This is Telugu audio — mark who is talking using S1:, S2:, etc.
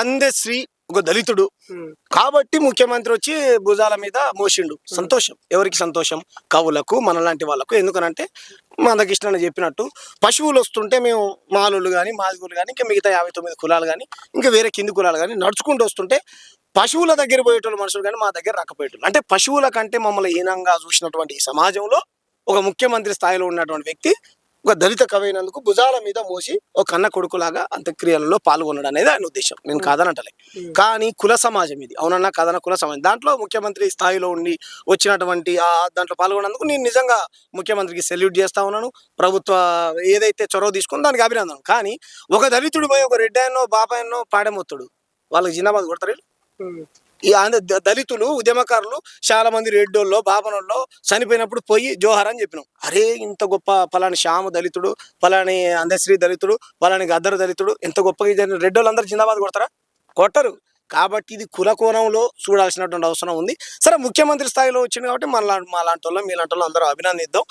S1: అందశ్రీ ఒక దళితుడు. కాబట్టి ముఖ్యమంత్రి వచ్చి భుజాల మీద మోసిండు. సంతోషం. ఎవరికి సంతోషం? కవులకు మనలాంటి వాళ్ళకు. ఎందుకనంటే మందకృష్ణ చెప్పినట్టు పశువులు వస్తుంటే మేము మాలోళ్ళు కానీ మాదిగులు కానీ ఇంకా మిగతా యాభై తొమ్మిది కులాలు కానీ ఇంకా వేరే కింది కులాలు కానీ నడుచుకుంటూ వస్తుంటే పశువుల దగ్గర పోయేటోళ్ళు మనుషులు కానీ మా దగ్గర రాకపోయేటోళ్ళు. అంటే పశువుల కంటే మమ్మల్ని హీనంగా చూసినటువంటి ఈ సమాజంలో ఒక ముఖ్యమంత్రి స్థాయిలో ఉన్నటువంటి వ్యక్తి ఒక దళిత కవి అయినందుకు భుజాల మీద మోసి ఒక కన్న కొడుకులాగా అంత్యక్రియలలో పాల్గొనడం అనేది ఆయన ఉద్దేశం. నేను కాదనటలే కానీ కుల సమాజం ఇది. అవునన్నా కాదన్న కుల సమాజం. దాంట్లో ముఖ్యమంత్రి స్థాయిలో ఉండి వచ్చినటువంటి ఆ దాంట్లో పాల్గొన్నందుకు నేను నిజంగా ముఖ్యమంత్రికి సెల్యూట్ చేస్తా ఉన్నాను. ప్రభుత్వ ఏదైతే చొరవ తీసుకుందో దానికి అభినందనం. కానీ ఒక దళితుడు పోయి ఒక రెడ్డాయనో బాబాయనో పాడెమొత్తుడు వాళ్ళకి జిన్నాబాద్ కొడతారు? ఈ ఆంధ్ర దళితులు ఉద్యమకారులు చాలా మంది రెడ్డోళ్ళు బాపనోల్లో చనిపోయినప్పుడు పోయి జోహార్ అని చెప్పినాం. అరే ఇంత గొప్ప పలాని శ్యామ దళితుడు పలాని అందశ్రీ దళితుడు పలాని గద్దరు దళితుడు ఎంత గొప్పగా జరిగిన రెడ్డోళ్ళు జిందాబాద్ కొడతారా? కొట్టరు. కాబట్టి ఇది కుల కోణంలో చూడాల్సినటువంటి అవసరం ఉంది. సరే ముఖ్యమంత్రి స్థాయిలో వచ్చింది కాబట్టి మన మా లాంటి వాళ్ళం మీలాంటి వాళ్ళు అందరూ అభినందిద్దాం.